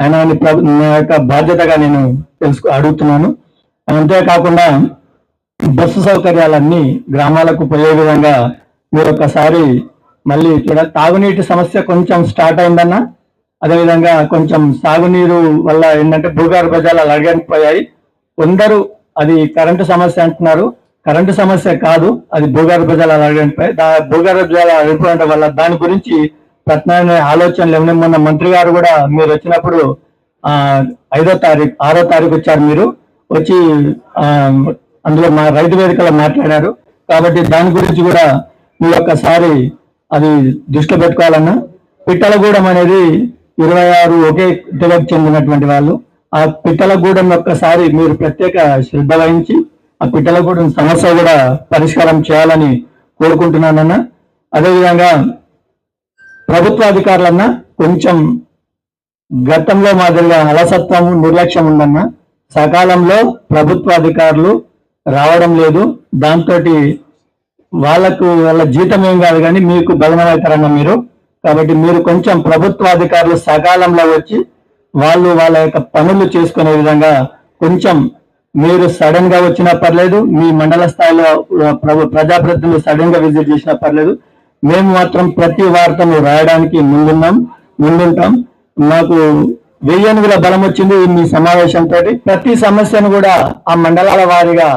ఆయన నా యొక్క బాధ్యతగా నేను తెలుసు అడుగుతున్నాను. అంతేకాకుండా బస్సు సౌకర్యాలన్నీ గ్రామాలకు పోయే విధంగా మీరు ఒకసారి మళ్ళీ చూడ తాగునీటి సమస్య కొంచెం స్టార్ట్ అయిందన్న అదేవిధంగా కొంచెం సాగునీరు వల్ల ఏంటంటే భూగర్భ జలాలు అడగనిపోయాయి కొందరు అది కరెంటు సమస్య అంటున్నారు. కరెంటు సమస్య కాదు అది భూగర్భ జలాలు అడగనిపోయాయి దా భూగర్భ జలాలు అడిగిపోవడం వల్ల దాని గురించి ప్రత్యామ్నాయ ఆలోచనలు ఏమైనా మొన్న మంత్రి గారు కూడా మీరు వచ్చినప్పుడు ఆ ఐదో తారీఖు ఆరో తారీఖు వచ్చారు మీరు. వచ్చి ఆ, అందులో మా రైతు వేదికలో మాట్లాడారు. కాబట్టి దాని గురించి కూడా మీరు ఒక్కసారి అది దృష్టిలో పెట్టుకోవాలన్నా పిట్టలగూడెం అనేది ఇరవై ఆరు ఒకే తెగకు చెందినటువంటి వాళ్ళు. ఆ పిట్టలగూడెం ఒక్కసారి మీరు ప్రత్యేక శ్రద్ధ వహించి ఆ పిట్టలగూడెం సమస్య కూడా పరిష్కారం చేయాలని కోరుకుంటున్నానన్నా. అదేవిధంగా ప్రభుత్వ అధికారులన్నా కొంచెం గతంలో మాదిరిగా అలసత్వం నిర్లక్ష్యం ఉందన్న సకాలంలో ప్రభుత్వ అధికారులు రావడం లేదు. దాంతో వాళ్ళకు వాళ్ళ జీతం ఏం కాదు కానీ మీకు బలమవుతారన్న మీరు. కాబట్టి మీరు కొంచెం ప్రభుత్వ అధికారులు సకాలంలో వచ్చి వాళ్ళు వాళ్ళ యొక్క పనులు చేసుకునే విధంగా కొంచెం మీరు సడన్గా వచ్చినా పర్లేదు మీ మండల స్థాయిలో ప్రభు ప్రజాప్రతినిధులు సడన్గా విజిట్ చేసినా పర్లేదు మేము మాత్రం ప్రతి వార్తను రాయడానికి ముందున్నాం ముందుంటాం. మాకు వెయ్యనుగుల బలం వచ్చింది మీ సమావేశంతో. ప్రతి సమస్యను కూడా ఆ మండలాల వారీగా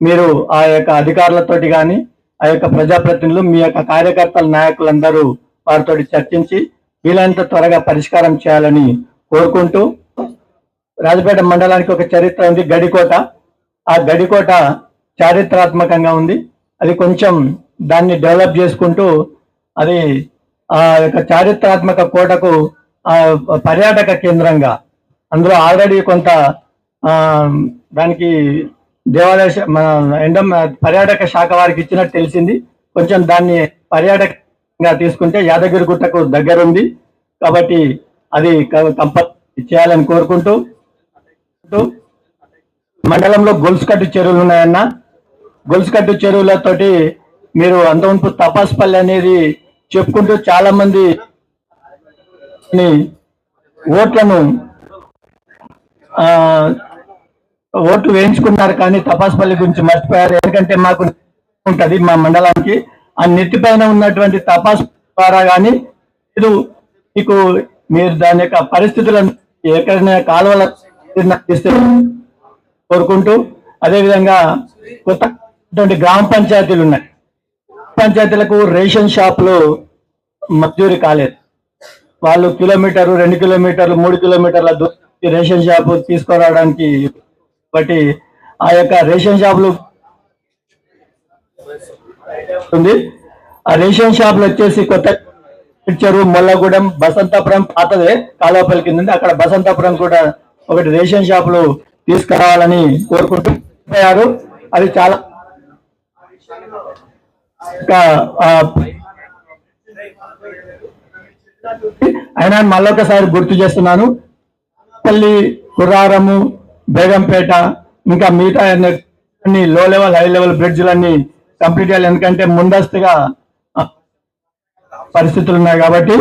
మీరు ఆ యొక్క అధికారులతోటి కానీ ఆ యొక్క ప్రజాప్రతినిధులు మీ యొక్క కార్యకర్తల నాయకులందరూ వారితో చర్చించి వీలైనంత త్వరగా పరిష్కారం చేయాలని కోరుకుంటూ రాజపేట మండలానికి ఒక చరిత్ర ఉంది గడికోట. ఆ గడికోట చారిత్రాత్మకంగా ఉంది. అది కొంచెం దాన్ని డెవలప్ చేసుకుంటూ అది ఆ యొక్క చారిత్రాత్మక కోటకు పర్యాటక కేంద్రంగా. అందులో ఆల్రెడీ కొంత దానికి దేవాలయ మన ఎండం పర్యాటక శాఖ వారికి ఇచ్చినట్టు తెలిసింది. కొంచెం దాన్ని పర్యాటకంగా తీసుకుంటే యాదగిరి గుట్టకు దగ్గర ఉంది కాబట్టి అది కంపల్ చేయాలని కోరుకుంటూ కోరుకుంటూ మండలంలో గొలుసుకట్టు చెరువులు ఉన్నాయన్న. గొలుసుకట్టు చెరువులతోటి మీరు అంతవరకు తపాస్పల్లి అనేది చెప్పుకుంటూ చాలా మంది ఓట్లను ఓట్లు వేయించుకున్నారు కానీ తపాస్పల్లి గురించి మర్చిపోయారు. ఎందుకంటే మాకు ఉంటుంది మా మండలానికి. ఆ నెత్తి పైన ఉన్నటువంటి తపాస్ ద్వారా కానీ మీరు మీకు మీరు దాని యొక్క పరిస్థితులను ఎక్కడైనా కాలువల కోరుకుంటూ అదేవిధంగా కొత్త గ్రామ పంచాయతీలు ఉన్నాయి. పంచాయతీలకు రేషన్ షాపులు మంజూరు కాలేదు. వాళ్ళు కిలోమీటరు రెండు కిలోమీటర్లు మూడు కిలోమీటర్ల దూరం రేషన్ షాపు తీసుకురావడానికి బట్టి ఆ యొక్క రేషన్ షాపులు ఉంది. ఆ రేషన్ షాపులు వచ్చేసి కొత్త చెరువు మొల్లగూడెం బసంతపురం పాతదే కాలువపల్లి కింద అక్కడ బసంతపురం కూడా ఒకటి రేషన్ షాపులు తీసుకురావాలని కోరుకుంటూ అది చాలా అయినా మళ్ళొకసారి గుర్తు చేస్తున్నాను. పల్లి కుర్రారము బేగంపేట ఇంకా మిగతా అన్ని లో లెవెల్ హై లెవెల్ బ్రిడ్జ్లన్నీ కంప్లీట్ చేయాలి. ఎందుకంటే ముందస్తుగా పరిస్థితులు ఉన్నాయి కాబట్టి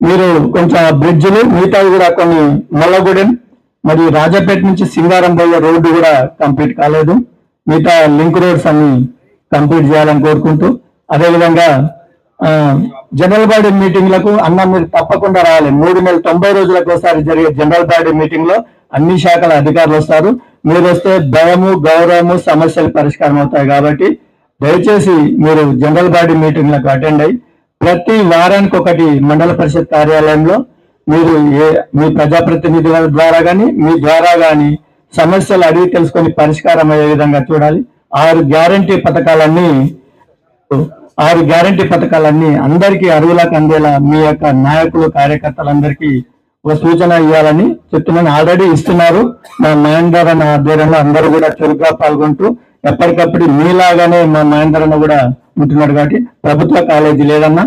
మీరు కొంచెం బ్రిడ్జ్లు మిగతావి కూడా కొన్ని మల్లగూడెం మరియు రాజపేట నుంచి సింగారం పోయే రోడ్డు కూడా కంప్లీట్ కాలేదు. మిగతా లింక్ రోడ్స్ అన్ని కంప్లీట్ చేయాలని కోరుకుంటూ అదేవిధంగా జనరల్ బాడీ మీటింగ్లకు అన్న మీరు తప్పకుండా రావాలి. మూడు నెలల తొంభై రోజులకు ఒకసారి జరిగే జనరల్ బాడీ మీటింగ్లో అన్ని శాఖల అధికారులు వస్తారు. మీరు వస్తే భయము గౌరవము సమస్యలు పరిష్కారం అవుతాయి కాబట్టి దయచేసి మీరు జనరల్ బాడీ మీటింగ్లకు అటెండ్ అయ్యి ప్రతి వారానికి ఒకటి మండల పరిషత్ కార్యాలయంలో మీరు ఏ మీ ప్రజాప్రతినిధుల ద్వారా కానీ మీ ద్వారా కానీ సమస్యలు అడిగి తెలుసుకొని పరిష్కారం అయ్యే విధంగా చూడాలి. ఆరు గ్యారంటీ పథకాలన్నీ ఆరు గ్యారంటీ పథకాలన్నీ అందరికీ అరువులకు అందేలా మీ యొక్క నాయకులు కార్యకర్తలందరికీ ఒక సూచన ఇవ్వాలని చెప్తున్నాను. ఆల్రెడీ ఇస్తున్నారు. మా మహేందర్ అన్న ఆధ్వర్యంలో అందరూ కూడా చురుగ్గా పాల్గొంటూ ఎప్పటికప్పుడు మీలాగానే మా మహేందర్ అన్న కూడా ఉంటున్నాడు కాబట్టి ప్రభుత్వ కాలేజీ లేదన్నా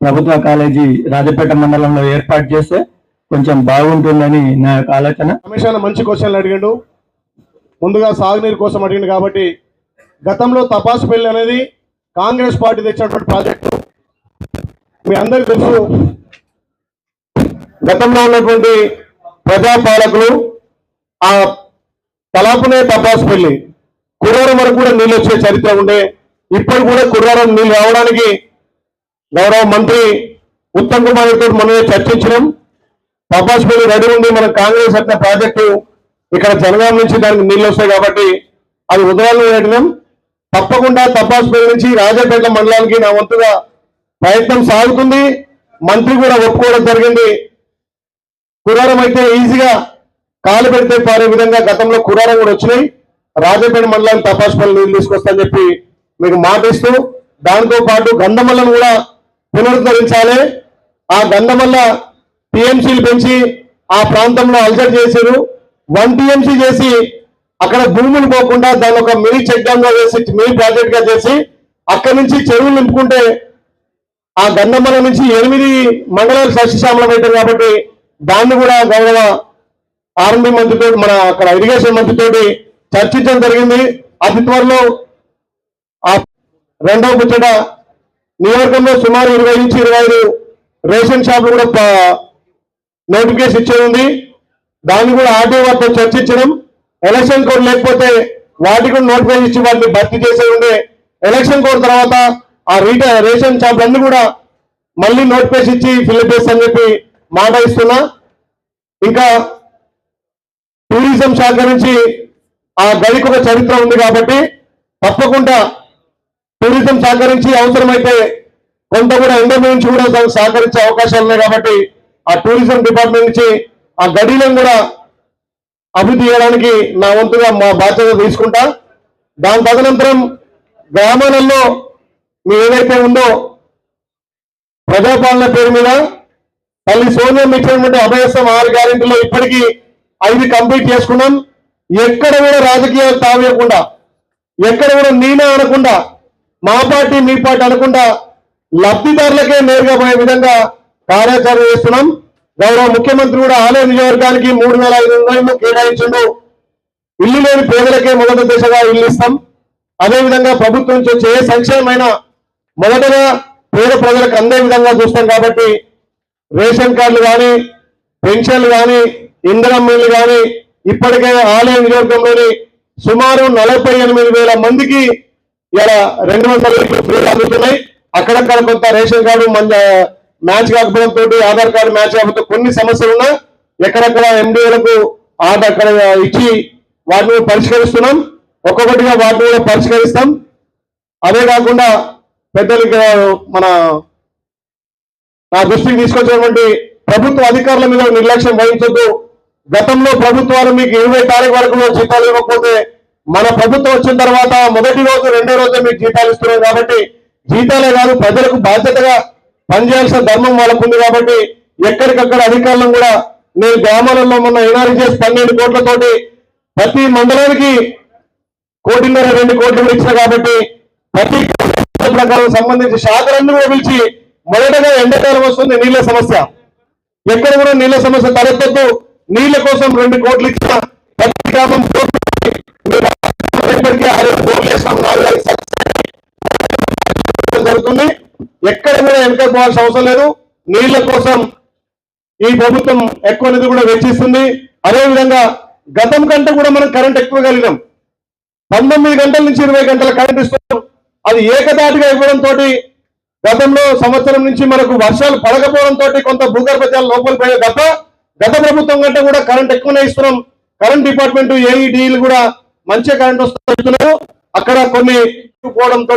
ప్రభుత్వ కాలేజీ రాజపేట మండలంలో ఏర్పాటు చేస్తే కొంచెం బాగుంటుందని నా యొక్క ఆలోచన. మంచి క్వశ్చన్లు అడిగాడు. ముందుగా సాగునీరు కోసం అడిగింది కాబట్టి గతంలో తపాసు పెళ్ళి అనేది కాంగ్రెస్ పార్టీ తెచ్చినటువంటి ప్రాజెక్టు. మీ అందరికీ తెలుసు గతంలో ఉన్నటువంటి ప్రజాపాలకులు ఆ తలాపునే తపాసుపల్లి కుర్రారం వరకు కూడా నీళ్ళు వచ్చే చరిత్ర ఉండే. ఇప్పుడు కూడా కుర్రారం నీళ్ళు రావడానికి గౌరవ మంత్రి ఉత్తమ్ కుమార్ రెడ్డి మనమే చర్చించినాం. తపాసుపల్లి రెడీ ఉంది మన కాంగ్రెస్ అట్ల ప్రాజెక్టు ఇక్కడ జనగాం నుంచి దానికి నీళ్ళు వస్తాయి కాబట్టి అది ఉదయాన్నే పెట్టినాం తప్పకుండా తపాసుపల్లి నుంచి రాజాపేట మండలానికి నా వంతుగా ప్రయత్నం సాగుతుంది. మంత్రి కూడా ఒప్పుకోవడం జరిగింది. కురారం అయితే ఈజీగా కాలు పెడితే పారే విధంగా గతంలో కురారం కూడా వచ్చినాయి. రాజాపేట మండలానికి తపాసుపల్లి నీళ్ళు తీసుకొస్తా చెప్పి మీకు మాటిస్తూ దాంతో పాటు గంధమల్లను కూడా పునరుద్ధరించాలి. ఆ గంధమల్ల టీఎంసీలు పెంచి ఆ ప్రాంతంలో అల్సర్ చేశారు. వన్ టీఎంసీ చేసి అక్కడ భూములు పోకుండా దాని ఒక మినీ చెక్ డ్యామ్గా చేసి మినీ ప్రాజెక్ట్గా చేసి అక్కడి నుంచి చెరువులు నింపుకుంటే ఆ గంధమ్మల నుంచి ఎనిమిది మండలాలు సస్యశ్యామలం అవుతాయి కాబట్టి దాన్ని కూడా గౌరవ ఆర్మీ మంత్రితో మన అక్కడ ఇరిగేషన్ మంత్రితోటి చర్చించడం జరిగింది. అతి త్వరలో ఆ రెండవ ముచ్చట నియోజకంలో సుమారు ఇరవై నుంచి ఇరవై ఐదు రేషన్ షాపులు కూడా నోటిఫికేషన్ ఇచ్చేది ఉంది. దాన్ని కూడా ఆర్టీఓ వారితో చర్చించడం. ఎలక్షన్ కోడ్ లేకపోతే వాటికి కూడా నోటిఫికేషన్ ఇచ్చి వాటిని భర్తీ చేసే ఉండే ఎలక్షన్ కోడ్ తర్వాత ఆ రీట రేషన్ షాపులు అన్ని కూడా మళ్ళీ నోటిఫికేషన్ ఇచ్చి ఫిల్అప్ చేస్తానని చెప్పి మాట ఇస్తున్నా. ఇంకా టూరిజం శాఖ నుంచి ఆ గదికి ఒక చరిత్ర ఉంది కాబట్టి తప్పకుండా టూరిజం సహకరించి అవసరమైతే కొంత కూడా ఎండోమెంట్ నుంచి కూడా సహకరించే అవకాశాలు ఉన్నాయి కాబట్టి ఆ టూరిజం డిపార్ట్మెంట్ నుంచి ఆ గడిలను కూడా అభివృద్ధి చేయడానికి నా వంతుగా మా బాధ్యత తీసుకుంటా. దాని తదనంతరం గ్రామాలలో మీ ఏదైతే ఉందో ప్రజాపాలన పేరు మీద తల్లి సోనియం ఇచ్చినటువంటి అభయస్థం ఆరు గ్యారెంటీలో ఇప్పటికీ ఐదు కంప్లీట్ చేసుకున్నాం. ఎక్కడ కూడా రాజకీయాలు తావేయకుండా ఎక్కడ కూడా నేనే అనకుండా మా పార్టీ మీ పార్టీ అనకుండా లబ్ధిదారులకే నేరుగా పోయే విధంగా కార్యాచరణ చేస్తున్నాం. గౌరవ ముఖ్యమంత్రి కూడా ఆలయ నియోజకవర్గానికి మూడు వేల ఐదు వందలు కేటాయించండు. ఇల్లు లేని పేదలకే మొదటి దిశగా ఇల్లు ఇస్తాం. అదేవిధంగా ప్రభుత్వం నుంచి వచ్చే ఏ సంక్షేమమైన మొదటగా పేద ప్రజలకు అందే విధంగా చూస్తాం కాబట్టి రేషన్ కార్డులు కానీ పెన్షన్లు కానీ ఇంధనం కానీ ఇప్పటికే ఆలయ నియోజకంలోని సుమారు నలభై ఎనిమిది వేల మందికి ఇలా రెండు వందల అందుతున్నాయి. అక్కడక్కడ కొంత రేషన్ కార్డు మన మ్యాచ్ కాకపోవడంతో ఆధార్ కార్డు మ్యాచ్ కాకపోతే కొన్ని సమస్యలు ఉన్నా ఎక్కడెక్కడ ఎండిఓలకు ఆధార్ అక్కడ ఇచ్చి వాటిని పరిష్కరిస్తున్నాం. ఒక్కొక్కటిగా వాటిని కూడా పరిష్కరిస్తాం. అదే కాకుండా పెద్దలు మన నా దృష్టికి తీసుకొచ్చినటువంటి ప్రభుత్వ అధికారుల మీద నిర్లక్ష్యం వహించొద్దు. గతంలో ప్రభుత్వాలు మీకు ఇరవై తారీఖు వరకు జీతాలు ఇవ్వకపోతే మన ప్రభుత్వం వచ్చిన తర్వాత మొదటి రోజు రెండో రోజు మీకు జీతాలు ఇస్తున్నాం కాబట్టి జీతాలే కాదు ప్రజలకు బాధ్యతగా పనిచేయాల్సిన ధర్మం వాళ్ళకు ఉంది కాబట్టి ఎక్కడికక్కడ అధికారులను కూడా నేను గ్రామాలలో మొన్న ఎన్ఆర్జీ చేసి పన్నెండు కోట్లతోటి ప్రతి మండలానికి కోటిన్నర రెండు కోట్లు కూడా ఇచ్చిన కాబట్టి ప్రతి ప్రకారం సంబంధించి శాఖలన్నీ కూడా పిలిచి మొదటగా ఎండాకాలం వస్తుంది నీళ్ళ సమస్య. ఎక్కడ కూడా నీళ్ళ సమస్య తలెత్తద్దు. నీళ్ళ కోసం రెండు కోట్లు ఇచ్చిన ప్రతి గ్రామం జరుగుతుంది ఎక్కడ కూడా వెనక పోవాల్సిన అవసరం లేదు. నీళ్ళ కోసం ఈ ప్రభుత్వం ఎక్కువ నిధి కూడా వెచ్చిస్తుంది. అదేవిధంగా గతం కంటే కూడా మనం కరెంట్ ఎక్కువ కలిగినాం. పంతొమ్మిది గంటల నుంచి ఇరవై గంటల కరెంట్ ఇస్తున్నాం. అది ఏకదాటిగా ఇవ్వడంతో గతంలో సంవత్సరం నుంచి మనకు వర్షాలు పడకపోవడంతో కొంత భూగర్భ జలాలు లోపలి పోయే తప్ప గత ప్రభుత్వం కంటే కూడా కరెంట్ ఎక్కువనే ఇస్తున్నాం. కరెంట్ డిపార్ట్మెంట్ ఏఈడీలు కూడా మంచి కరెంట్ వస్తున్నారు అక్కడ కొన్ని పోవడంతో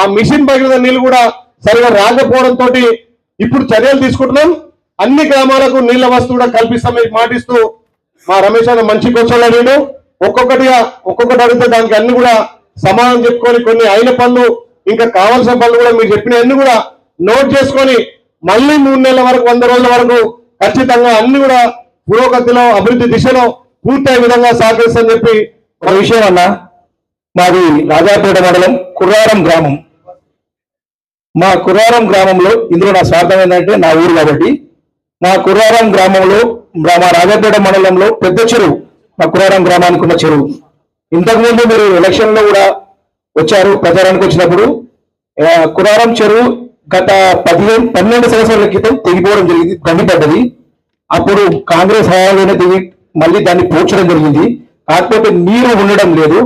ఆ మిషన్ పగిలిన నీళ్ళు కూడా సరిగా రాకపోవడంతో ఇప్పుడు చర్యలు తీసుకుంటున్నాం. అన్ని గ్రామాలకు నీళ్ళ వస్తువు కూడా కల్పిస్తాం మీకు మాటిస్తూ మా రమేష్ అన్న మంచి క్వశ్చన్లు నేను. ఒక్కొక్కటిగా ఒక్కొక్కటి అడిగితే దానికి అన్ని కూడా సమాధానం చెప్పుకొని కొన్ని అయిన పనులు ఇంకా కావాల్సిన పనులు కూడా మీరు చెప్పిన అన్ని కూడా నోట్ చేసుకొని మళ్ళీ మూడు నెలల వరకు వంద రోజుల వరకు ఖచ్చితంగా అన్ని కూడా పురోగతిలో అభివృద్ధి దిశలో పూర్తయ్యే విధంగా సహకరిస్తామని చెప్పి ఒక విషయం అన్న. మాది రాజాపేట మండలం కుర్రారం గ్రామం. మా కుర్రారం గ్రామంలో ఇందులో నా స్వార్థం ఏంటంటే నా ఊరు కాబట్టి మా కుర్రారం గ్రామంలో మా మా రాజాపేట మండలంలో పెద్ద చెరువు మా కుర్రారం గ్రామానికి ఉన్న చెరువు. ఇంతకుముందు మీరు ఎలక్షన్లో కూడా వచ్చారు ప్రచారానికి వచ్చినప్పుడు కుర్రారం చెరువు గత పదిహేను పన్నెండు సంవత్సరాల క్రితం తెగిపోవడం జరిగింది గండిపడ్డది అప్పుడు కాంగ్రెస్ హయాంలోనే తెగి మళ్ళీ దాన్ని పోర్చడం జరిగింది. కాకపోతే నీరు ఉండడం లేదు.